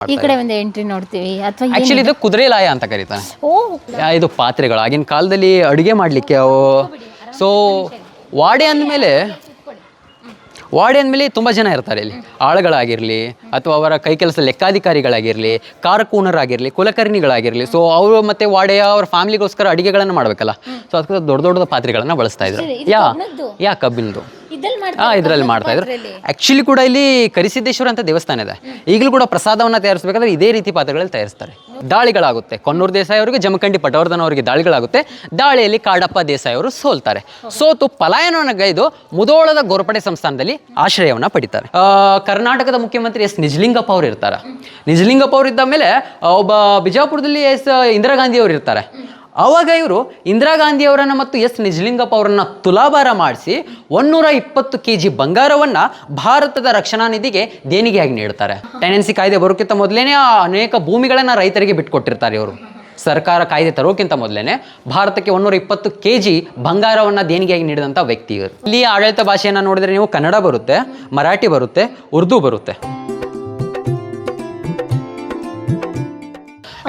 ಈ ಕಡೆ ಒಂದು ಎಂಟ್ರಿ ನೋಡ್ತೀವಿ. ಅಥವಾ ಆಕ್ಚುಲಿ ಇದು ಕುದುರೆ ಲಾಯ ಅಂತ ಕರೀತಾರೆ ಓ ಯಾ- ಇದು ಪಾತ್ರೆಗಳು. ಆಗಿನ ಕಾಲದಲ್ಲಿ ಅಡುಗೆ ಮಾಡಲಿಕ್ಕೆ ಅವು ಸೊ ವಾಡೆ ಅಂದಮೇಲೆ ವಾಡೆ ಅಂದಮೇಲೆ ತುಂಬ ಜನ ಇರ್ತಾರೆ ಇಲ್ಲಿ. ಆಳುಗಳಾಗಿರಲಿ ಅಥವಾ ಅವರ ಕೈ ಕೆಲಸ ಲೆಕ್ಕಾಧಿಕಾರಿಗಳಾಗಿರಲಿ ಕಾರಕೂನರಾಗಿರಲಿ ಕುಲಕರ್ಣಿಗಳಾಗಿರಲಿ. ಸೊ ಅವರು ಮತ್ತೆ ವಾಡೆಯ ಅವ್ರ ಫ್ಯಾಮಿಲಿಗೋಸ್ಕರ ಅಡುಗೆಗಳನ್ನು ಮಾಡಬೇಕಲ್ಲ. ಸೊ ಅದಕ್ಕೆ ದೊಡ್ಡ ದೊಡ್ಡ ಪಾತ್ರೆಗಳನ್ನು ಬಳಸ್ತಾ ಇದ್ರು. ಯಾ ಯಾ ಕಬ್ಬಿನದು ಇದ್ರಲ್ಲಿ ಹಾ ಇದ್ರಲ್ಲಿ ಮಾಡ್ತಾ ಇದ್ರು. ಆಕ್ಚುಲಿ ಕೂಡ ಇಲ್ಲಿ ಕರಿಸಿದ್ದೇಶ್ವರ ಅಂತ ದೇವಸ್ಥಾನ ಇದೆ. ಈಗಲೂ ಕೂಡ ಪ್ರಸಾದವನ್ನ ತಯಾರಿಸಬೇಕಾದ್ರೆ ಇದೇ ರೀತಿ ಪಾತ್ರೆಗಳಲ್ಲಿ ತಯಾರಿಸ್ತಾರೆ. ದಾಳಿಗಳಾಗುತ್ತೆ. ಕೊನ್ನೂರು ದೇಸಾಯಿ ಅವರಿಗೆ ಜಮಖಂಡಿ ಪಟವರ್ಧನ ಅವರಿಗೆ ದಾಳಿಗಳಾಗುತ್ತೆ. ದಾಳಿಯಲ್ಲಿ ಕಾಡಪ್ಪ ದೇಸಾಯಿ ಅವರು ಸೋಲ್ತಾರೆ ಸೋತು ಪಲಾಯನವನ್ನ ಗೈದು ಮುದೋಳದ ಗೋರ್ಪಡೆ ಸಂಸ್ಥಾನದಲ್ಲಿ ಆಶ್ರಯವನ್ನ ಪಡಿತಾರೆ. ಕರ್ನಾಟಕದ ಮುಖ್ಯಮಂತ್ರಿ ಎಸ್ ನಿಜಲಿಂಗಪ್ಪ ಅವರು ಇರ್ತಾರೆ. ನಿಜಲಿಂಗಪ್ಪ ಅವರು ಇದ್ದ ಮೇಲೆ ಒಬ್ಬ ಬಿಜಾಪುರದಲ್ಲಿ ಎಸ್ ಇಂದಿರಾ ಗಾಂಧಿ ಅವರು ಇರ್ತಾರೆ. ಅವಾಗ ಇವರು ಇಂದಿರಾ ಗಾಂಧಿಯವರನ್ನು ಮತ್ತು ಎಸ್ ನಿಜಲಿಂಗಪ್ಪ ಅವರನ್ನು ತುಲಾಭಾರ ಮಾಡಿಸಿ ಒನ್ನೂರ ಇಪ್ಪತ್ತು ಕೆ ಜಿ ಬಂಗಾರವನ್ನು ಭಾರತದ ರಕ್ಷಣಾ ನಿಧಿಗೆ ದೇಣಿಗೆಯಾಗಿ ನೀಡ್ತಾರೆ. ಟೆನೆನ್ಸಿ ಕಾಯ್ದೆ ಬರೋಕ್ಕಿಂತ ಮೊದಲೇನೆ ಅನೇಕ ಭೂಮಿಗಳನ್ನು ರೈತರಿಗೆ ಬಿಟ್ಕೊಟ್ಟಿರ್ತಾರೆ ಇವರು. ಸರ್ಕಾರ ಕಾಯ್ದೆ ತರೋಕ್ಕಿಂತ ಮೊದಲೇನೆ ಭಾರತಕ್ಕೆ ಒನ್ನೂರ ಇಪ್ಪತ್ತು ಕೆ ಜಿ ಬಂಗಾರವನ್ನು ದೇಣಿಗೆಯಾಗಿ ನೀಡಿದಂಥ ವ್ಯಕ್ತಿ ಇವರು. ಇಲ್ಲಿ ಆಡಳಿತ ಭಾಷೆಯನ್ನು ನೋಡಿದ್ರೆ ನೀವು ಕನ್ನಡ ಬರುತ್ತೆ, ಮರಾಠಿ ಬರುತ್ತೆ, ಉರ್ದು ಬರುತ್ತೆ.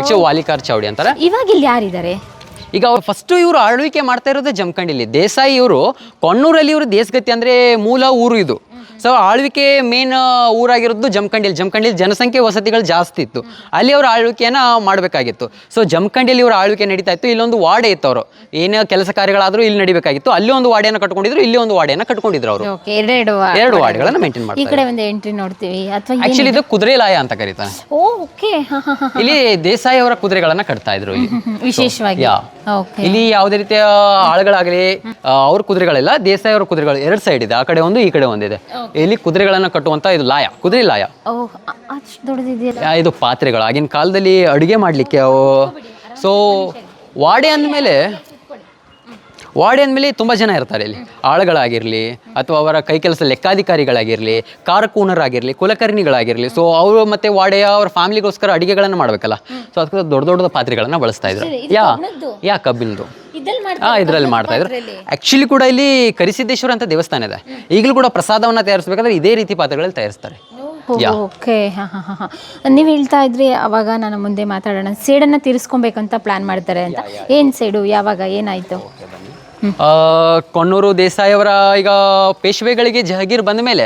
ಆಕ್ಚುಲಿ ವಾಲಿಕಾರ್ ಚೌಡಿ ಅಂತಾರೆ. ಇವಾಗ ಇಲ್ಲಿ ಯಾರಿದ್ದಾರೆ? ಈಗ ಅವ್ರು ಫಸ್ಟ್ ಇವರು ಆಳ್ವಿಕೆ ಮಾಡ್ತಾ ಇರೋದೇ ಜಮಖಂಡಿಲಿ ದೇಸಾಯಿ ಇವರು ಕೊಣ್ಣೂರಲ್ಲಿ ಇವರು ದೇಶಗತಿ ಅಂದ್ರೆ ಮೂಲ ಊರು ಇದು. ಸೊ ಆಳ್ವಿಕೆ ಮೇನ್ ಊರಾಗಿರೋದು ಜಮಖಂಡಿಲಿ ಜಮಖಂಡಿಲಿ ಜನಸಂಖ್ಯೆ ವಸತಿಗಳು ಜಾಸ್ತಿ ಇತ್ತು. ಅಲ್ಲಿ ಅವರು ಆಳ್ವಿಕೆಯನ್ನು ಮಾಡಬೇಕಾಗಿತ್ತು. ಸೊ ಜಮಖಂಡಿಯಲ್ಲಿ ಇವರು ಆಳ್ವಿಕೆ ನಡೀತಾ ಇತ್ತು. ಇಲ್ಲೊಂದು ವಾಡೆ ಇತ್ತು ಅವರು. ಏನೇ ಕೆಲಸ ಕಾರ್ಯಗಳಾದರೂ ಇಲ್ಲಿ ನಡಿಬೇಕಾಗಿತ್ತು. ಅಲ್ಲಿ ಒಂದು ವಾಡೆಯನ್ನು ಕಟ್ಕೊಂಡಿದ್ರು ಇಲ್ಲಿ ಒಂದು ವಾಡೆಯನ್ನು ಕಟ್ಕೊಂಡಿದ್ರು ಅವರು. ಎರಡು ವಾಡೆಗಳನ್ನು ಮೇಂಟೈನ್ ಈ ಮಾಡ್ತಾರೆ ಕಡೆ ಒಂದು ಎಂಟ್ರಿ ನೋಡ್ತೀವಿ. ಅಥವಾ ಆಕ್ಚುಲಿ ಇದು ಕುದುರೆ ಲಾಯ ಅಂತ ಕರೀತಾರೆ. ಓಕೆ ಇಲ್ಲಿ ದೇಸಾಯಿ ಅವರ ಕುದುರೆಗಳನ್ನ ಕಟ್ತಾ ಇದ್ರು ವಿಶೇಷವಾಗಿ. ಇಲ್ಲಿ ಯಾವುದೇ ರೀತಿಯ ಆಳುಗಳಾಗಲಿ ಅವ್ರ ಕುದುರೆಗಳೆಲ್ಲ ದೇಸಾಯಿ ಅವ್ರ ಕುದುರೆಗಳು ಎರಡು ಸೈಡ್ ಇದೆ ಆ ಕಡೆ ಒಂದು ಈ ಕಡೆ ಒಂದಿದೆ ಇಲ್ಲಿ ಕುದುರೆಗಳನ್ನ ಕಟ್ಟುವಂತ ಇದು ಲಾಯ ಕುದುರೆ ಲಾಯ. ಇದು ಪಾತ್ರೆಗಳು ಆಗಿನ ಕಾಲದಲ್ಲಿ ಅಡುಗೆ ಮಾಡ್ಲಿಕ್ಕೆ ಅವು. ಸೊ ವಾಡೆ ಅಂದಮೇಲೆ ವಾಡೆ ಅಂದಮೇಲೆ ತುಂಬ ಜನ ಇರ್ತಾರೆ ಇಲ್ಲಿ. ಆಳುಗಳಾಗಿರಲಿ ಅಥವಾ ಅವರ ಕೈ ಕೆಲಸ ಲೆಕ್ಕಾಧಿಕಾರಿಗಳಾಗಿರಲಿ ಕಾರಕೂನರಾಗಿರಲಿ ಕುಲಕರ್ಣಿಗಳಾಗಿರಲಿ. ಸೊ ಅವರು ಮತ್ತೆ ವಾಡೆಯ ಅವ್ರ ಫ್ಯಾಮಿಲಿಗೋಸ್ಕರ ಅಡುಗೆಗಳನ್ನು ಮಾಡಬೇಕಲ್ಲ. ಸೊ ಅದಕ್ಕೆ ದೊಡ್ಡ ದೊಡ್ಡ ಪಾತ್ರೆಗಳನ್ನು ಬಳಸ್ತಾ ಇದ್ರು. ಯಾ ಯಾ ಕಬ್ಬಿನದು ಇದ್ರಲ್ಲಿ ಹಾ ಇದ್ರಲ್ಲಿ ಮಾಡ್ತಾ ಇದ್ರು. ಆಕ್ಚುಲಿ ಕೂಡ ಇಲ್ಲಿ ಕರಿಸಿದ್ದೇಶ್ವರ ಅಂತ ದೇವಸ್ಥಾನ ಇದೆ. ಈಗಲೂ ಕೂಡ ಪ್ರಸಾದವನ್ನ ತಯಾರಿಸಬೇಕಾದ್ರೆ ಇದೇ ರೀತಿ ಪಾತ್ರೆಗಳಲ್ಲಿ ತಯಾರಿಸ್ತಾರೆ. ಓಕೆ. ಹಾಂ ಹಾಂ ಹಾಂ ಹಾಂ. ನೀವು ಹೇಳ್ತಾ ಇದ್ರಿ ಅವಾಗ ನಾನು ಮುಂದೆ ಮಾತಾಡೋಣ. ಸೇಡನ್ನು ತೀರಿಸ್ಕೊಬೇಕಂತ ಪ್ಲಾನ್ ಮಾಡ್ತಾರೆ ಅಂತ. ಏನು ಸೇಡು ಯಾವಾಗ ಏನಾಯಿತು? ಕೊಣ್ಣೂರು ದೇಸಾಯಿ ಅವರ ಈಗ ಪೇಶ್ವೆಗಳಿಗೆ ಜಹಗೀರ್ ಬಂದ ಮೇಲೆ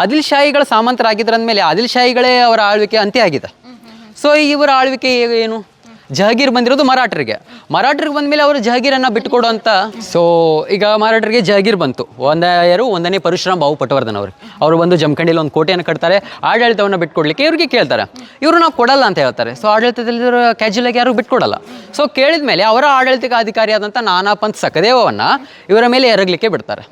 ಆದಿಲ್ ಶಾಹಿಗಳ ಸಾಮಂತರಾಗಿದ್ರಂದ್ಮೇಲೆ ಆದಿಲ್ ಶಾಹಿಗಳೇ ಅವರ ಆಳ್ವಿಕೆ ಅಂತ್ಯ ಆಗಿದೆ. ಸೊ ಇವರ ಆಳ್ವಿಕೆ ಏನು? ಜಹಗೀರ್ ಬಂದಿರೋದು ಮರಾಠರಿಗೆ. ಮರಾಠರಿಗೆ ಬಂದಮೇಲೆ ಅವರು ಜಹಗೀರನ್ನು ಬಿಟ್ಟುಕೊಡು ಅಂತ ಸೊ ಈಗ ಮರಾಠರಿಗೆ ಜಹಗೀರ್ ಬಂತು. ಒಂದ ಒಂದನೇ ಪರಶುರಾಮ್ ಬಾವು ಪಟವರ್ಧನ್ ಅವರು. ಅವರು ಬಂದು ಜಮಖಂಡಿಲಿ ಒಂದು ಕೋಟೆಯನ್ನು ಕಟ್ತಾರೆ. ಆಡಳಿತವನ್ನು ಬಿಟ್ಕೊಡ್ಲಿಕ್ಕೆ ಇವ್ರಿಗೆ ಕೇಳ್ತಾರೆ. ಇವರು ನಾವು ಕೊಡಲ್ಲ ಅಂತ ಹೇಳ್ತಾರೆ. ಸೊ ಆಡಳಿತದಲ್ಲಿ ಕ್ಯಾಜುವಲ್ ಆಗಿ ಯಾರು ಬಿಟ್ಕೊಡಲ್ಲ. ಸೊ ಕೇಳಿದ ಮೇಲೆ ಅವರ ಆಡಳಿತಕ್ಕೆ ಅಧಿಕಾರಿಯಾದಂಥ ನಾನಾ ಪಂತ್ ಸಕದೇವನ್ನ ಇವರ ಮೇಲೆ ಎರಗಲಿಕ್ಕೆ ಬಿಡ್ತಾರೆ.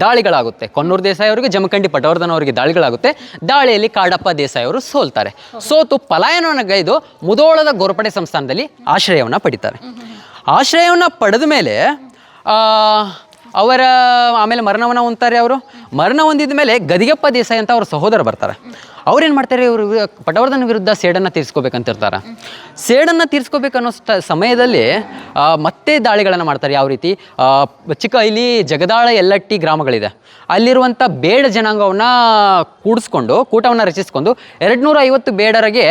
ದಾಳಿಗಳಾಗುತ್ತೆ. ಕೊನ್ನೂರು ದೇಸಾಯಿ ಅವರಿಗೆ, ಜಮಖಂಡಿ ಪಟವರ್ಧನ ಅವರಿಗೆ ದಾಳಿಗಳಾಗುತ್ತೆ. ದಾಳಿಯಲ್ಲಿ ಕಾಡಪ್ಪ ದೇಸಾಯಿ ಅವರು ಸೋಲ್ತಾರೆ. ಸೋತು ಪಲಾಯನವನ್ನು ಗೈದು ಮುದೋಳದ ಗೋರ್ಪಡೆ ಸಂಸ್ಥಾನದಲ್ಲಿ ಆಶ್ರಯವನ್ನು ಪಡಿತಾರೆ. ಆಶ್ರಯವನ್ನು ಪಡೆದ ಮೇಲೆ ಅವರ, ಆಮೇಲೆ ಮರಣವನ್ನು ಹೊಂತಾರೆ ಅವರು. ಮರಣ ಹೊಂದಿದ ಮೇಲೆ ಗದಿಗೆಪ್ಪ ದೇಸಾಯಿ ಅಂತ ಅವ್ರ ಸಹೋದರ ಬರ್ತಾರೆ. ಅವ್ರೇನು ಮಾಡ್ತಾರೆ, ಇವರು ಪಟವರ್ಧನ ವಿರುದ್ಧ ಸೇಡನ್ನು ತೀರಿಸ್ಕೋಬೇಕಂತಿರ್ತಾರೆ. ಸೇಡನ್ನು ತೀರಿಸ್ಕೋಬೇಕನ್ನೋ ಸಮಯದಲ್ಲಿ ಮತ್ತೆ ದಾಳಿಗಳನ್ನು ಮಾಡ್ತಾರೆ ಯಾವ ರೀತಿ? ಚಿಕ್ಕ ಇಲ್ಲಿ ಜಗದಾಳ ಎಲ್ಲಟ್ಟಿ ಗ್ರಾಮಗಳಿದೆ. ಅಲ್ಲಿರುವಂಥ ಬೇಡ ಜನಾಂಗವನ್ನು ಕೂಡಿಸ್ಕೊಂಡು, ಕೂಟವನ್ನು ರಚಿಸ್ಕೊಂಡು ಎರಡು ನೂರ ಐವತ್ತು ಬೇಡರಿಗೆ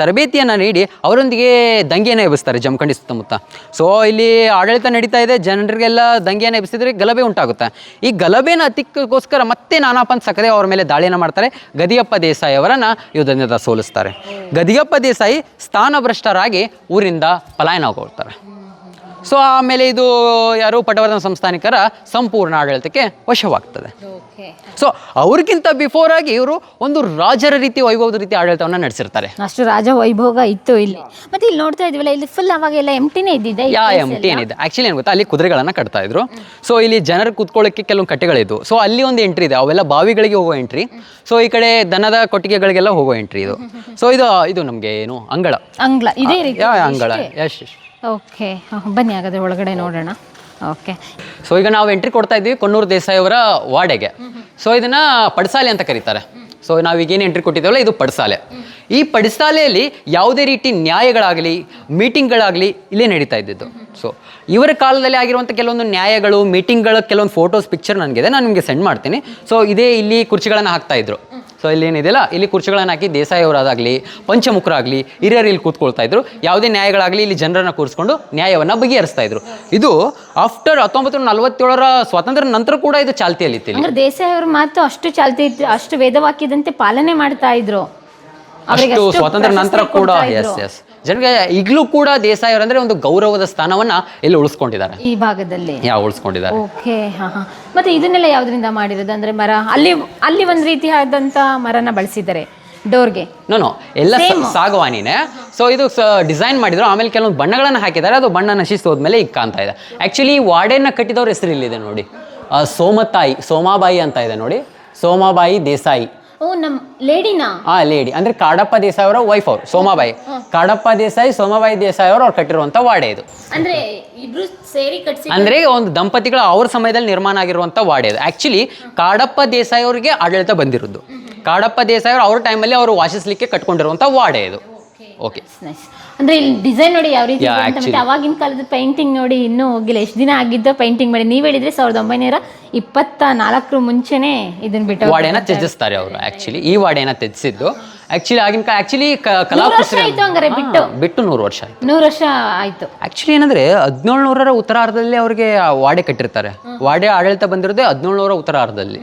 ತರಬೇತಿಯನ್ನು ನೀಡಿ ಅವರೊಂದಿಗೆ ದಂಗೆಯನ್ನು ಎಬ್ಬಿಸ್ತಾರೆ ಜಮಖಂಡಿ ಸುತ್ತಮುತ್ತ. ಸೊ ಇಲ್ಲಿ ಆಡಳಿತ ನಡೀತಾ ಇದೆ, ಜನರಿಗೆಲ್ಲ ದಂಗೆಯನ್ನು ಎಬ್ಬಿಸಿದ್ರೆ ಗಲಭೆ ಉಂಟಾಗುತ್ತೆ. ಈ ಗಲಭೆನ ಅತಿಕ್ಕೋಸ್ಕರ ಮತ್ತೆ ನಾನಾಪಂತ್ ಸಕದೆ ಅವರ ಮೇಲೆ ದಾಳಿಯನ್ನು ಮಾಡ್ತಾರೆ ಗದಿಯಪ್ಪ ದೇಸಾಯಿ. ಅವರನ್ನ ಯುದ್ಧದಿಂದ ಸೋಲಿಸ್ತಾರೆ. ಗದಿಯಪ್ಪ ದೇಸಾಯಿ ಸ್ಥಾನಭ್ರಷ್ಟರಾಗಿ ಊರಿಂದ ಪಲಾಯನಗೊಳ್ತಾರೆ ಸೊ ಆಮೇಲೆ ಇದು ಯಾರು ಪಟವರ್ಧನ ಸಂಸ್ಥಾನಿಕರ ಸಂಪೂರ್ಣ ಆಡಳಿತಕ್ಕೆ ವಶವಾಗ್ತದೆ. ಸೊ ಅವ್ರಿಗಿಂತ ಬಿಫೋರ್ ಆಗಿ ಇವರು ಒಂದು ರಾಜರ ರೀತಿ ವೈಭವದ ರೀತಿ ಆಡಳಿತವನ್ನು ನಡೆಸಿರ್ತಾರೆ. ಅಷ್ಟು ರಾಜ ವೈಭೋಗ ಇತ್ತು ಇಲ್ಲಿ. ಮತ್ತೆ ಇಲ್ಲಿ ನೋಡ್ತಾ ಇದೀವಲ್ಲ ಇಲ್ಲಿ ಫುಲ್ ಅವಾಗೆಲ್ಲ ಎಂಟಿನೇ ಇದ್ದಿದೆ ಯಾ ಎಂಟಿ ಏನಿದೆ ಆಕ್ಚುಲಿ ಏನು ಗೊತ್ತಾ ಅಲ್ಲಿ ಕುದುರೆಗಳನ್ನು ಕಟ್ತಾ ಇದ್ರು. ಸೊ ಇಲ್ಲಿ ಜನರು ಕೂತ್ಕೊಳ್ಳೋಕ್ಕೆ ಕೆಲವೊಂದು ಕಟ್ಟೆಗಳಿದ್ವು. ಸೊ ಅಲ್ಲಿ ಒಂದು ಎಂಟ್ರಿ ಇದೆ. ಅವೆಲ್ಲ ಬಾವಿಗಳಿಗೆ ಹೋಗೋ ಎಂಟ್ರಿ ಸೊ ಈ ಕಡೆ ದನದ ಕೊಟ್ಟಿಗೆಗಳಿಗೆಲ್ಲ ಹೋಗೋ ಎಂಟ್ರಿ ಇದು. ಸೊ ಇದು ಇದು ನಮಗೆ ಏನು ಅಂಗಳ. ಅಂಗಳ. ಇದೇ ರೀತಿ ಯಾ ಅಂಗಳ. ಯಶ್ ಓಕೆ. ಬನ್ನಿ ಹಾಗಾದ್ರೆ ಒಳಗಡೆ ನೋಡೋಣ. ಓಕೆ. ಸೊ ಈಗ ನಾವು ಎಂಟ್ರಿ ಕೊಡ್ತಾ ಇದ್ದೀವಿ ಕೊಣ್ಣೂರು ದೇಸಾಯಿ ಅವರ ವಾಡೆಗೆ. ಸೊ ಇದನ್ನ ಪಡಸಾಲೆ ಅಂತ ಕರೀತಾರೆ. ಸೊ ನಾವೀಗೇನು ಎಂಟ್ರಿ ಕೊಟ್ಟಿದ್ದೇವಲ್ಲ, ಇದು ಪಡಸಾಲೆ. ಈ ಪಡಸಾಲೆಯಲ್ಲಿ ಯಾವುದೇ ರೀತಿ ನ್ಯಾಯಗಳಾಗಲಿ ಮೀಟಿಂಗ್ಗಳಾಗಲಿ ಇಲ್ಲೇ ನಡೀತಾ ಇದ್ದಿದ್ದು. ಸೊ ಇವರ ಕಾಲದಲ್ಲಿ ಆಗಿರುವಂಥ ಕೆಲವೊಂದು ನ್ಯಾಯಗಳು ಮೀಟಿಂಗ್ಗಳ ಕೆಲವೊಂದು ಫೋಟೋಸ್ ಪಿಕ್ಚರ್ ನನಗಿದೆ, ನಾನು ನಿಮಗೆ ಸೆಂಡ್ ಮಾಡ್ತೀನಿ. ಸೊ ಇದೇ ಇಲ್ಲಿ ಕುರ್ಚಿಗಳನ್ನು ಹಾಕ್ತಾ ಇದ್ರು. ಸೊ ಇಲ್ಲಿ ಏನಿದೆಯಲ್ಲ? ಇಲ್ಲಿ ಕುರ್ಚಿಗಳನ್ನು ಹಾಕಿ ದೇಸಾಯಿ ಅವರಾಗಲಿ ಪಂಚಮುಖರಾಗಲಿ ಹಿರಿಯರು ಇಲ್ಲಿ ಕೂತ್ಕೊಳ್ತಾ ಇದ್ರು. ಯಾವುದೇ ನ್ಯಾಯಗಳಾಗಲಿ ಇಲ್ಲಿ ಜನರನ್ನು ಕೂರಿಸ್ಕೊಂಡು ನ್ಯಾಯವನ್ನು ಬಗೆಹರಿಸ್ತಾ ಇದ್ರು. ಇದು ಆಫ್ಟರ್ ಹತ್ತೊಂಬತ್ತು ನೂರ ನಲವತ್ತೇಳರ ಸ್ವಾತಂತ್ರ್ಯ ನಂತರ ಕೂಡ ಇದು ಚಾಲ್ತಿಯಲ್ಲಿತ್ತು ಇಲ್ಲಿ. ಅಂದ್ರೆ ದೇಸಾಯಿ ಅವರ ಮಾತು ಅಷ್ಟು ಚಾಲ್ತಿ ಇತ್ತು ಅಷ್ಟು ವೇದವಾಕ್ಯದಂತೆ ಪಾಲನೆ ಮಾಡ್ತಾ ಇದ್ರು. ಅಷ್ಟು ಸ್ವಾತಂತ್ರ್ಯ ನಂತರ ಕೂಡ ಎಸ್ ಎಸ್ ಜನರಿಗೆ ಈಗಲೂ ಕೂಡ ದೇಸಾಯಿ ಅವರಂದ್ರೆ ಒಂದು ಗೌರವದ ಸ್ಥಾನವನ್ನ ಇಲ್ಲಿ ಉಳಿಸ್ಕೊಂಡಿದ್ದಾರೆ. ಈ ಭಾಗದಲ್ಲಿ? ಯಾವ ಉಳಿಸ್ಕೊಂಡಿದ್ದಾರೆ. ಓಕೆ ಹಾ ಹಾ. ಮತ್ತೆ ಇದನ್ನೆಲ್ಲ ಯಾವ್ದ್ರಿಂದ ಮಾಡಿರೋದು? ಅಂದ್ರೆ ಮರ ಅಲ್ಲಿ ಅಲ್ಲಿ ಒಂದ್ ಆದಂತ ಮರನ ಬಳಸಿದ್ದಾರೆ ಡೋರ್ಗೆ. ನೋ ಎಲ್ಲ. ಸಾಗವಾನಿನೇ. ಸೊ ಇದು ಡಿಸೈನ್ ಮಾಡಿದ್ರು ಆಮೇಲೆ ಕೆಲವೊಂದು ಬಣ್ಣಗಳನ್ನು ಹಾಕಿದ್ದಾರೆ ಅದು ಬಣ್ಣ ನಶಿಸಿ ಹೋದ್ಮೇಲೆ ಈಗ ಕಾಣ್ತಾ ಇದೆ. ಆಕ್ಚುಲಿ ವಾಡೆನ ಕಟ್ಟಿದವ್ರ ಹೆಸರು ಇಲ್ಲಿದೆ ನೋಡಿ. ಸೋಮತಾಯಿ ಸೋಮಾಬಾಯಿ ಅಂತ ಇದೆ ನೋಡಿ. ಸೋಮಾಬಾಯಿ ದೇಸಾಯಿ. ಓ ನಮ್ ಲೇಡಿನಾ? ಆ ಲೇಡಿ. ಅಂದ್ರೆ ಕಾಡಪ್ಪ ದೇಸಾಯಿ ಅವರ ವೈಫ್ ಅವರು ಸೋಮಾಬಾಯಿ. ಕಾಡಪ್ಪ ದೇಸಾಯಿ ಸೋಮಾಬಾಯಿ ದೇಸಾಯಿ ಅವರು ಅವ್ರು ಕಟ್ಟಿರುವಂತ ವಾಡೆ ಇದು. ಅಂದ್ರೆ ಇಬ್ರು ಸೇರಿ ಕಟ್ಸಿ ಅಂದ್ರೆ ಒಂದು ದಂಪತಿಗಳ ಅವ್ರ ಸಮಯದಲ್ಲಿ ನಿರ್ಮಾಣ ಆಗಿರುವಂತ ವಾಡೆ ಇದು. ಆಕ್ಚುಲಿ ಕಾಡಪ್ಪ ದೇಸಾಯಿ ಅವರಿಗೆ ಆಡಳಿತ ಬಂದಿರೋದು ಕಾಡಪ್ಪ ದೇಸಾಯಿ ಅವರು ಅವ್ರ ಟೈಮಲ್ಲಿ ಅವರು ವಾಸಿಸ್ಲಿಕ್ಕೆ ಕಟ್ಕೊಂಡಿರುವಂತ ವಾಡೆ ಇದು. ಓಕೆ ನೈಸ್ ಅಂದ್ರೆ ಇಲ್ಲಿ ಡಿಸೈನ್ ನೋಡಿ ಯಾವ ರೀತಿ Yeah, ಇದೆ ಅಂತ ಮತ್ತೆ actually. ಅವಾಗಿನ ಕಾಲದ ಪೇಂಟಿಂಗ್ ನೋಡಿ ಇನ್ನೂ ಹೋಗಿಲ್ಲ. ಎಷ್ಟು ದಿನ ಆಗಿದ್ದು ಪೇಂಟಿಂಗ್ ಮಾಡಿ. ನೀವ್ ಹೇಳಿದ್ರೆ ಸಾವಿರದ ಒಂಬೈನೂರ ಇಪ್ಪತ್ತ ನಾಲ್ಕರ ಮುಂಚೆನೆ ಇದನ್ನ ಬಿಟ್ಟು ವಾಡೆನ ತ್ಯಜಿಸ್ತಾರೆ ಅವರು ಆಕ್ಚುಲಿ ಈ ವಾಡೆನ ತ್ಯಜಿಸಿದ್ದು. ಆಕ್ಚುಲಿ ಆಗಿನ ಆಕ್ಚುಲಿ ಕಲಾ ಆಯ್ತು ಹಂಗಾರೆ ಬಿಟ್ಟು. ಬಿಟ್ಟು ನೂರು ವರ್ಷ ಆಯ್ತು. ನೂರು ವರ್ಷ ಆಯ್ತು. ಆಕ್ಚುಲಿ ಏನಂದ್ರೆ ಹದಿನೇಳು ನೂರರ ಉತ್ತರಾರ್ಧದಲ್ಲಿ ಅವ್ರಿಗೆ ಆ ವಾಡೆ ಕಟ್ಟಿರ್ತಾರೆ. ವಾಡೆ ಆಡಳಿತ ಬಂದಿರೋದೇ ಹದಿನೇಳು ನೂರ ಉತ್ತರಾರ್ಧದಲ್ಲಿ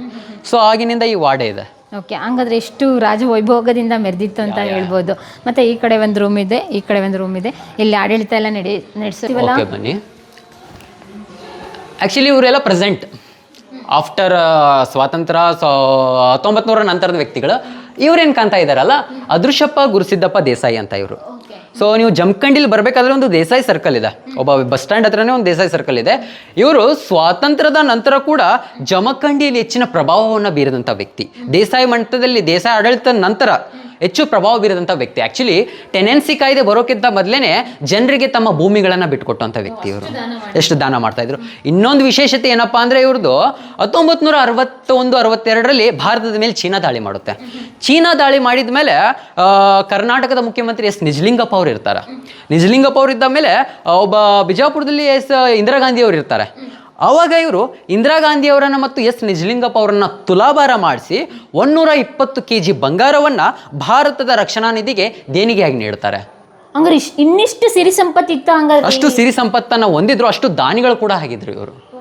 ಸೊ ಆಗಿನಿಂದ ಈ ವಾಡೆ ಇದೆ. ಓಕೆ ಹಂಗಾದ್ರೆ ಎಷ್ಟು ರಾಜ ವೈಭೋಗದಿಂದ ಮೆರೆದಿತ್ತು ಅಂತ ಹೇಳ್ಬೋದು. ಮತ್ತೆ ಈ ಕಡೆ ಒಂದು ರೂಮ್ ಇದೆ ಈ ಕಡೆ ಒಂದು ರೂಮ್ ಇದೆ. ಇಲ್ಲಿ ಆಡಳಿತ ಎಲ್ಲ ನಡೆ ನಡೆಸ್ತೀವಲ್ಲ? ಓಕೆ ಬನ್ನಿ. ಆ್ಯಕ್ಚುಲಿ ಇವರೆಲ್ಲ ಪ್ರೆಸೆಂಟ್ ಆಫ್ಟರ್ ಸ್ವಾತಂತ್ರ್ಯ ಸೊ ಹತ್ತೊಂಬತ್ತು ನೂರ ನಂತರದ ವ್ಯಕ್ತಿಗಳು ಇವ್ರೇನು ಕಾಣ್ತಾ ಇದ್ದಾರಲ್ಲ ಅದೃಶ್ಯಪ್ಪ ಗುರುಸಿದ್ದಪ್ಪ ದೇಸಾಯಿ ಅಂತ ಇವರು. ಸೊ ನೀವು ಜಮಖಂಡಿಲಿ ಬರಬೇಕಾದ್ರೆ ಒಂದು ದೇಸಾಯಿ ಸರ್ಕಲ್ ಇದೆ. ಒಬ್ಬ ಬಸ್ ಸ್ಟ್ಯಾಂಡ್ ಹತ್ರನೇ ಒಂದು ದೇಸಾಯಿ ಸರ್ಕಲ್ ಇದೆ. ಇವರು ಸ್ವಾತಂತ್ರ್ಯದ ನಂತರ ಕೂಡ ಜಮಖಂಡಿಯಲ್ಲಿ ಹೆಚ್ಚಿನ ಪ್ರಭಾವವನ್ನು ಬೀರಿದಂಥ ವ್ಯಕ್ತಿ. ದೇಸಾಯಿ ಮಟ್ಟದಲ್ಲಿ ದೇಸಾಯಿ ಆಡಳಿತದ ನಂತರ ಹೆಚ್ಚು ಪ್ರಭಾವ ಬೀರಿದಂಥ ವ್ಯಕ್ತಿ. ಆ್ಯಕ್ಚುಲಿ ಟೆನೆನ್ಸಿ ಕಾಯ್ದೆ ಬರೋಕ್ಕಿಂತ ಮೊದಲೇ ಜನರಿಗೆ ತಮ್ಮ ಭೂಮಿಗಳನ್ನು ಬಿಟ್ಕೊಟ್ಟಂಥ ವ್ಯಕ್ತಿ ಇವರು ಎಷ್ಟು ದಾನ ಮಾಡ್ತಾ ಇದ್ರು. ಇನ್ನೊಂದು ವಿಶೇಷತೆ ಏನಪ್ಪಾ ಅಂದ್ರೆ ಇವ್ರದ್ದು ಹತ್ತೊಂಬತ್ತು ನೂರ ಅರವತ್ತೊಂದು ಅರವತ್ತೆರಡರಲ್ಲಿ ಭಾರತದ ಮೇಲೆ ಚೀನಾ ದಾಳಿ ಮಾಡುತ್ತೆ. ಚೀನಾ ದಾಳಿ ಮಾಡಿದ ಮೇಲೆ ಕರ್ನಾಟಕದ ಮುಖ್ಯಮಂತ್ರಿ ಎಸ್ ನಿಜಲಿಂಗಪ್ಪ ಅವರು ಇರ್ತಾರೆ. ನಿಜಲಿಂಗಪ್ಪ ಅವರು ಇದ್ದ ಮೇಲೆ ಒಬ್ಬ ಬಿಜಾಪುರದಲ್ಲಿ ಎಸ್ ಇಂದಿರಾ ಗಾಂಧಿ ಅವರು ಇರ್ತಾರೆ. ಆವಾಗ ಇವರು ಇಂದಿರಾ ಗಾಂಧಿ ಅವರನ್ನ ಮತ್ತು ಎಸ್ ನಿಜಲಿಂಗಪ್ಪ ಅವರನ್ನು ತುಲಾಭಾರ ಮಾಡಿಸಿ ಒನ್ನೂರ ಇಪ್ಪತ್ತು ಕೆ ಜಿ ಬಂಗಾರವನ್ನು ಭಾರತದ ರಕ್ಷಣಾ ನಿಧಿಗೆ ದೇಣಿಗೆಯಾಗಿ ನೀಡ್ತಾರೆ. ಹಂಗಾರೆ ಇಶ್- ಇನ್ನಿಷ್ಟು ಸಿರಿ ಸಂಪತ್ತಿತ್ತು ಹಂಗಾದ್ರೆ? ಅಷ್ಟು ಸಿರಿ ಸಂಪತ್ತನ್ನ ಹೊಂದಿದ್ರು ಅಷ್ಟು ದಾನಿಗಳು ಕೂಡ ಆಗಿದ್ರು ಇವರು.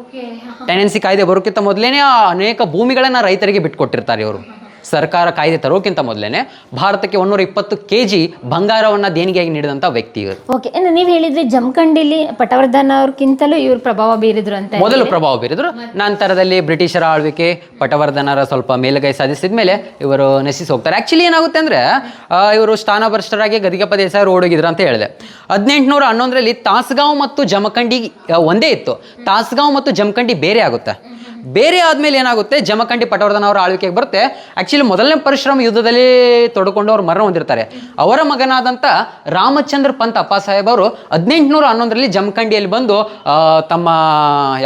ಟೆನೆನ್ಸಿ ಕಾಯ್ದೆ ಬರೋಕ್ಕಿಂತ ಮೊದಲೇನೆ ಅನೇಕ ಭೂಮಿಗಳನ್ನ ರೈತರಿಗೆ ಬಿಟ್ಕೊಟ್ಟಿರ್ತಾರೆ ಇವರು. ಸರ್ಕಾರ ಕಾಯ್ದೆ ತರೋಕ್ಕಿಂತ ಮೊದಲೇನೆ ಭಾರತಕ್ಕೆ ಒನ್ನೂರ ಇಪ್ಪತ್ತು ಕೆ ಜಿ ಬಂಗಾರವನ್ನ ದೇಣಿಗೆಯಾಗಿ ನೀಡಿದಂಥ ವ್ಯಕ್ತಿ ಇವರು. ಓಕೆ ಅಂದ್ರೆ ನೀವು ಹೇಳಿದ್ರೆ ಜಮಖಂಡಿಲಿ ಪಟವರ್ಧನ್ ಅವ್ರಕ್ಕಿಂತಲೂ ಇವರು ಪ್ರಭಾವ ಬೀರಿದ್ರು ಅಂತ ಮೊದಲು ಪ್ರಭಾವ ಬೀರಿದ್ರು ನಂತರದಲ್ಲಿ ಬ್ರಿಟಿಷರ ಆಳ್ವಿಕೆ ಪಟವರ್ಧನರ ಸ್ವಲ್ಪ ಮೇಲುಗೈ ಸಾಧಿಸಿದ ಮೇಲೆ ಇವರು ನಶಿಸಿ ಹೋಗ್ತಾರೆ ಆಕ್ಚುಲಿ ಏನಾಗುತ್ತೆ ಅಂದ್ರೆ ಇವರು ಸ್ಥಾನಭ್ರಷ್ಟರಾಗಿ ಗದಿಗೆ ಅವರು ಓಡೋಗಿದ್ರು ಅಂತ ಹೇಳಿದೆ. ಹದಿನೆಂಟುನೂರ ಹನ್ನೊಂದರಲ್ಲಿ ತಾಸ್ಗಾಂವ್ ಮತ್ತು ಜಮಖಂಡಿ ಒಂದೇ ಇತ್ತು. ತಾಸ್ಗಾಂವ್ ಮತ್ತು ಜಮಖಂಡಿ ಬೇರೆ ಆಗುತ್ತೆ. ಬೇರೆ ಆದ್ಮೇಲೆ ಏನಾಗುತ್ತೆ? ಜಮಖಂಡಿ ಪಟವರ್ಧನ ಅವರ ಆಳ್ವಿಕೆಗೆ ಬರುತ್ತೆ. ಆಕ್ಚುಲಿ ಮೊದಲನೇ ಪರಿಶ್ರಮ ಯುದ್ಧದಲ್ಲಿ ತೊಡಕೊಂಡು ಅವ್ರು ಮರಣ ಹೊಂದಿರ್ತಾರೆ. ಅವರ ಮಗನಾದಂಥ ರಾಮಚಂದ್ರ ಪಂತ್ ಅಪ್ಪ ಸಾಹೇಬ್ ಅವರು ಹದಿನೆಂಟುನೂರ ಹನ್ನೊಂದರಲ್ಲಿ ಜಮಖಂಡಿಯಲ್ಲಿ ಬಂದು ತಮ್ಮ,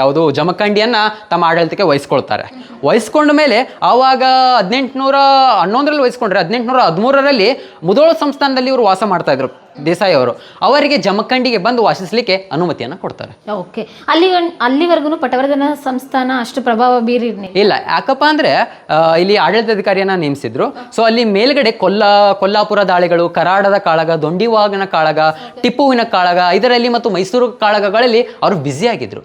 ಯಾವುದು, ಜಮಖಂಡಿಯನ್ನು ತಮ್ಮ ಆಡಳಿತಕ್ಕೆ ವಹಿಸ್ಕೊಳ್ತಾರೆ. ವಹಿಸ್ಕೊಂಡ ಮೇಲೆ ಆವಾಗ ಹದಿನೆಂಟುನೂರ ಹನ್ನೊಂದರಲ್ಲಿ ವಹಿಸ್ಕೊಂಡ್ರೆ, ಹದಿನೆಂಟುನೂರ ಹದಿಮೂರರಲ್ಲಿ ಮುದೋಳ ಸಂಸ್ಥಾನದಲ್ಲಿ ಇವರು ವಾಸ ಮಾಡ್ತಾ ಇದ್ರು. ದೇಸಾಯಿ ಅವರು ಅವರಿಗೆ ಜಮಖಂಡಿಗೆ ಬಂದು ವಾಸಿಸಲಿಕ್ಕೆ ಅನುಮತಿಯನ್ನು ಕೊಡ್ತಾರೆ. ಓಕೆ ಅಲ್ಲಿ ಅಲ್ಲಿವರೆಗೂ ಪಟವರ್ಧನ ಸಂಸ್ಥಾನ ಅಷ್ಟು ಪ್ರಭಾವ ಬೀರಿ ಇಲ್ಲ ಯಾಕಪ್ಪ ಅಂದ್ರೆ ಇಲ್ಲಿ ಇಲ್ಲಿ ಆಡಳಿತಾಧಿಕಾರಿಯನ್ನ ನೇಮಿಸಿದ್ರು. ಸೊ ಅಲ್ಲಿ ಮೇಲ್ಗಡೆ ಕೊಲ್ಲ ಕೊಲ್ಲಾಪುರ ದಾಳಿಗಳು ಕರಾಡದ ಕಾಳಗ ದೊಂಡಿವಾಗನ ಕಾಳಗ ಟಿಪ್ಪುವಿನ ಕಾಳಗ ಇದರಲ್ಲಿ ಮತ್ತು ಮೈಸೂರು ಕಾಳಗಗಳಲ್ಲಿ ಅವರು ಬ್ಯುಸಿ ಆಗಿದ್ರು.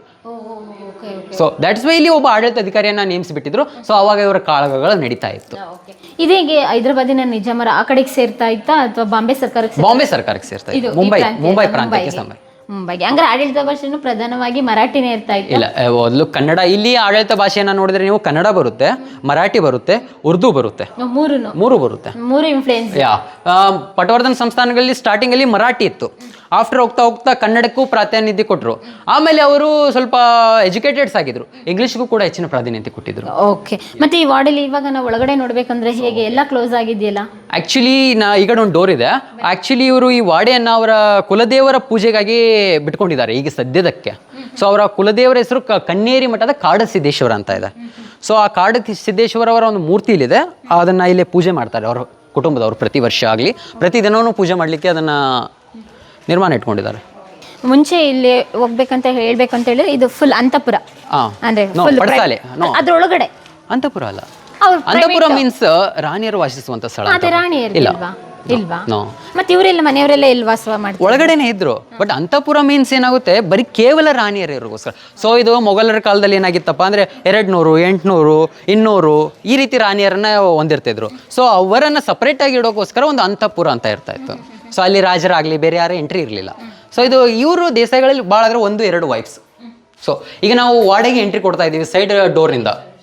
ಸೊ ದಟ್ಸ್ ವೈ ಇಲ್ಲಿ ಒಬ್ಬ ಆಡಳಿತಾಧಿಕಾರಿಯನ್ನ ನೇಮಿಸಿಬಿಟ್ಟಿದ್ರು. ಸೊ ಅವಾಗ ಇವರ ಕಾಳಗಗಳು ನಡೀತಾ ಇತ್ತು. ಇದೇಗೆ ಹೈದರಾಬಾದಿನ ನಿಜಾಮರ ಆ ಕಡೆಗೆ ಸೇರ್ತಾ ಇತ್ತಾ ಅಥವಾ ಬಾಂಬೆ ಸರ್ಕಾರಕ್ಕೆ ಬಾಂಬೆ ಸರ್ಕಾರಕ್ಕೆ ಸೇರ್ತಾ ಇದು ಇತ್ತು ಈ ಮುಂಬೈ ಮುಂಬೈ ಪ್ರಾಂತ್ಯಕ್ಕೆ ಮುಂಬೈಗೆ. ಸಂಬಂಧ. ಮುಂಬೈಗೆ. ಹಂಗಾರೆ ಆಡಳಿತ ಭಾಷೆನೂ ಪ್ರಧಾನವಾಗಿ ಮರಾಠಿನೇ ಇರ್ತಾ ಇತ್ತು? ಇಲ್ಲ ಆ, ಮೊದಲು ಕನ್ನಡ. ಇಲ್ಲಿ ಆಡಳಿತ ಭಾಷೆಯನ್ನ ನೋಡಿದ್ರೆ ನೀವು ಕನ್ನಡ ಬರುತ್ತೆ ಮರಾಠಿ ಬರುತ್ತೆ ಉರ್ದು ಬರುತ್ತೆ. ಮೂರು ಮೂರು ಬರುತ್ತೆ. ಮೂರು ಇನ್ಫ್ಲುಯೆನ್ಸ್ ಯಾ ಆ, ಪಟವರ್ಧನ್ ಸಂಸ್ಥಾನಗಳಲ್ಲಿ ಸ್ಟಾರ್ಟಿಂಗ್ ಅಲ್ಲಿ ಮರಾಠಿ ಇತ್ತು. ಆಫ್ಟರ್ ಹೋಗ್ತಾ ಹೋಗ್ತಾ ಕನ್ನಡಕ್ಕೂ ಪ್ರಾಧಾನ್ಯತೆ ಕೊಟ್ಟರು ಆಮೇಲೆ ಅವರು ಸ್ವಲ್ಪ ಎಜುಕೇಟೆಡ್ಸ್ ಆಗಿದ್ರು. ಇಂಗ್ಲೀಷ್ಗೂ ಕೂಡ ಹೆಚ್ಚಿನ ಪ್ರಾಧಾನ್ಯತೆ ಕೊಟ್ಟಿದ್ರು. ಓಕೆ ಮತ್ತೆ ಈ ವಾರ್ಡಲ್ಲಿ ಇವಾಗ ನಾವು ಒಳಗಡೆ ನೋಡ್ಬೇಕಂದ್ರೆ ಹೇಗೆ? ಎಲ್ಲ ಕ್ಲೋಸ್ ಆಗಿದೆಯಲ್ಲ? ಆಕ್ಚುಲಿ ನಾ ಈಗ ಒಂದು ಡೋರ್ ಇದೆ. ಆಕ್ಚುಲಿ ಇವರು ಈ ವಾಡೆಯನ್ನು ಅವರ ಕುಲದೇವರ ಪೂಜೆಗಾಗಿ ಬಿಟ್ಕೊಂಡಿದ್ದಾರೆ ಈಗ ಸದ್ಯದಕ್ಕೆ. ಸೊ ಅವರ ಕುಲದೇವರ ಹೆಸರು ಕಣ್ಣೇರಿ ಮಠದ ಕಾಡ ಸಿದ್ದೇಶ್ವರ ಅಂತ ಇದೆ. ಸೊ ಆ ಕಾಡ ಸಿದ್ದೇಶ್ವರ ಅವರ ಒಂದು ಮೂರ್ತಿ ಇಲ್ಲಿದೆ. ಅದನ್ನು ಇಲ್ಲೇ ಪೂಜೆ ಮಾಡ್ತಾರೆ. ಅವರು ಕುಟುಂಬದವರು ಪ್ರತಿ ವರ್ಷ ಆಗಲಿ. ಪ್ರತಿ ದಿನವೂ ಪೂಜೆ ಮಾಡಲಿಕ್ಕೆ ಅದನ್ನ ನಿರ್ಮಾಣ ಇಟ್ಕೊಂಡಿದ್ದಾರೆ? ಮುಂಚೆ ಇಲ್ಲಿ ಹೋಗ್ಬೇಕಂತ ಹೇಳ್ಬೇಕಂತ ಹೇಳಿದ್ರೆ ಇದು ಫುಲ್ ಅಂತಪುರ. ಅಂದ್ರೆ full ಪಡಸಾಲೆ. ಅದ್ರೊಳಗಡೆ. ಅಂತಪುರ ಅಲ್ಲ. ಅವ್ರು ಅಂತಪುರ ಮೀನ್ಸ್ ರಾಣಿಯರು ವಾಸಿಸುವಂತ ಸ್ಥಳ ಅಂತ. ಇಲ್ಲ. ಇಲ್ವಾ? ಇಲ್ವಾ? ನೋ ಮತ್ತೆ ಇವರೆಲ್ಲ ಮನೆಯವರೆಲ್ಲ ಎಲ್ಲಿ ವಾಸ ಮಾಡ್ತಾರೆ ಒಳಗಡೆನೆ ಇದ್ರು. ಬಟ್ ಅಂತಪುರ ಮೀನ್ಸ್ ಏನಾಗುತ್ತೆ? ಬರೀ ಕೇವಲ ರಾಣಿಯರಿಗೋಸ್ಕರ. ಸೊ ಇದು ಮೊಘಲರ ಕಾಲದಲ್ಲಿ ಏನಾಗಿತ್ತಪ್ಪ ಅಂದ್ರೆ ಎರಡ್ ನೂರು ಎಂಟ್ನೂರು ಇನ್ನೂರು ಈ ರೀತಿ ರಾಣಿಯರನ್ನ ಹೊಂದಿರ್ತಿದ್ರು. ಸೊ ಅವರನ್ನ ಸಪರೇಟ್ ಆಗಿ ಇಡೋಕೋಸ್ಕರ ಒಂದು ಅಂತಪುರ ಅಂತ ಇರ್ತಾ ಇತ್ತು. ಸೊ ಅಲ್ಲಿ ರಾಜರಾಗಲಿ, ಬೇರೆ ಯಾರು ಎಂಟ್ರಿ ಇರಲಿಲ್ಲ. ಸೊ ಇದು ಇವರು ದೇಶಗಳಲ್ಲಿ ಭಾಳ ಆದರೆ ಒಂದು, ಎರಡು ವೈಫ್ಸ್ ಸೊ ಈಗ ನಾವು ವಾರ್ಡಿಗೆ ಎಂಟ್ರಿ ಕೊಡ್ತಾ ಇದ್ದೀವಿ ಸೈಡ್ ಡೋರ್ನಿಂದ